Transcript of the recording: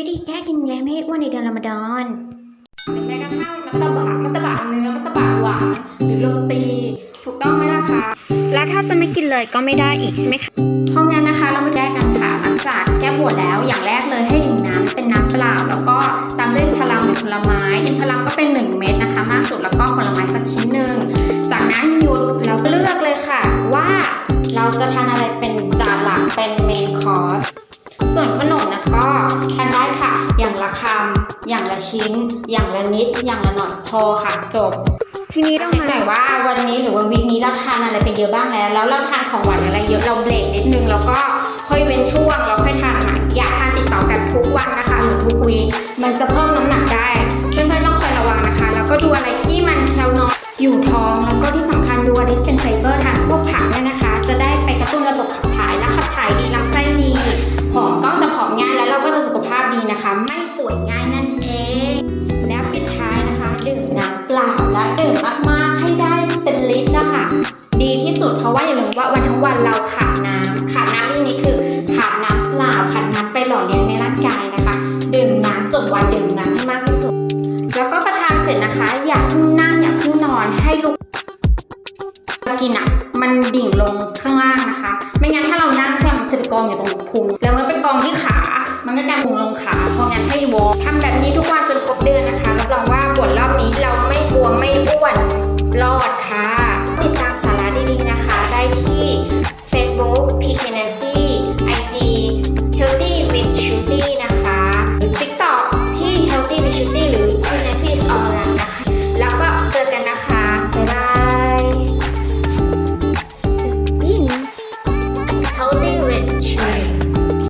วิธีแก้กินแย้ไม่ให้อ้วนในเดือนรอมฎอนหรือแม้กระทั่งมัตตบะมัตตบะเนื้อมัตตบะหวานหรือโรตีถูกต้องไหมล่ะคะแล้วถ้าจะไม่กินเลยก็ไม่ได้อีกใช่ไหมคะเพราะงั้นนะคะเรามาแก้กันค่ะหลังจากแก้ปวดแล้วอย่างแรกเลยให้ดื่มน้ำเป็นน้ำเปล่า แล้วก็ตามด้วยพลังหรือผลไม้อินพลังก็เป็น 1 เม็ดนะคะ มากสุดแล้วก็ผลไม้สักชิ้นหนึ่งจากนั้นหยุดแล้วเลือกเลยค่ะ ว่าเราจะทานอะไรเป็นจานหลักเป็นเมนคอร์สส่วนขนมนะก็ อย่างละนิดอย่างละหน่อยพอค่ะจบทีนี้ต้องเช็คมาหน่อยว่าวันนี้หรือว่าวีคนี้เราทานอะไรไปเยอะบ้างแล้ว แล้วเราทานของหวานอะไรเยอะเราเบรกนิดนึงแล้วก็ค่อยเว้นช่วงแล้วค่อยทานใหม่อย่าทานติดต่อกันทุกวันนะคะหรือทุกวีคมันจะเพิ่มน้ำหนักได้เพื่อนๆต้องคอยระวังนะคะ แล้วก็ดูอะไรที่มันแคลน้อยอยู่ท้องแล้วก็ที่สำคัญดูอะไรที่เป็นไฟเบอร์ทานพวกผักเนี่ยนะคะ จะได้ไปกระตุ้นระบบขับถ่ายและขับ สุด เพราะว่าอย่าลืมว่าวันทั้งวันเราขาดน้ำขาดน้ำที่นี้คือขาดน้ำเปล่าขาดน้ำไปหล่อเลี้ยงในร่างกายนะคะดื่มน้ำจบวันดื่มน้ำให้มากที่สุด แล้วก็ประทานเสร็จนะคะ อย่าเพิ่งนั่งอย่าเพิ่งนอนให้ลุกกินอะมันดิ่งลงข้างล่างนะคะ ไม่งั้นถ้าเรานั่งใช่ไหมมันจะไปกองอยู่ตรงพุงแล้วมันไปกองที่ขา มันก็จะพุงลงขาเพราะงั้นให้วอร์ทำแบบนี้ทุกวันจนครบเดือนนะคะรับรองว่าปวดรอบนี้เราไม่บวไม่ Thank you.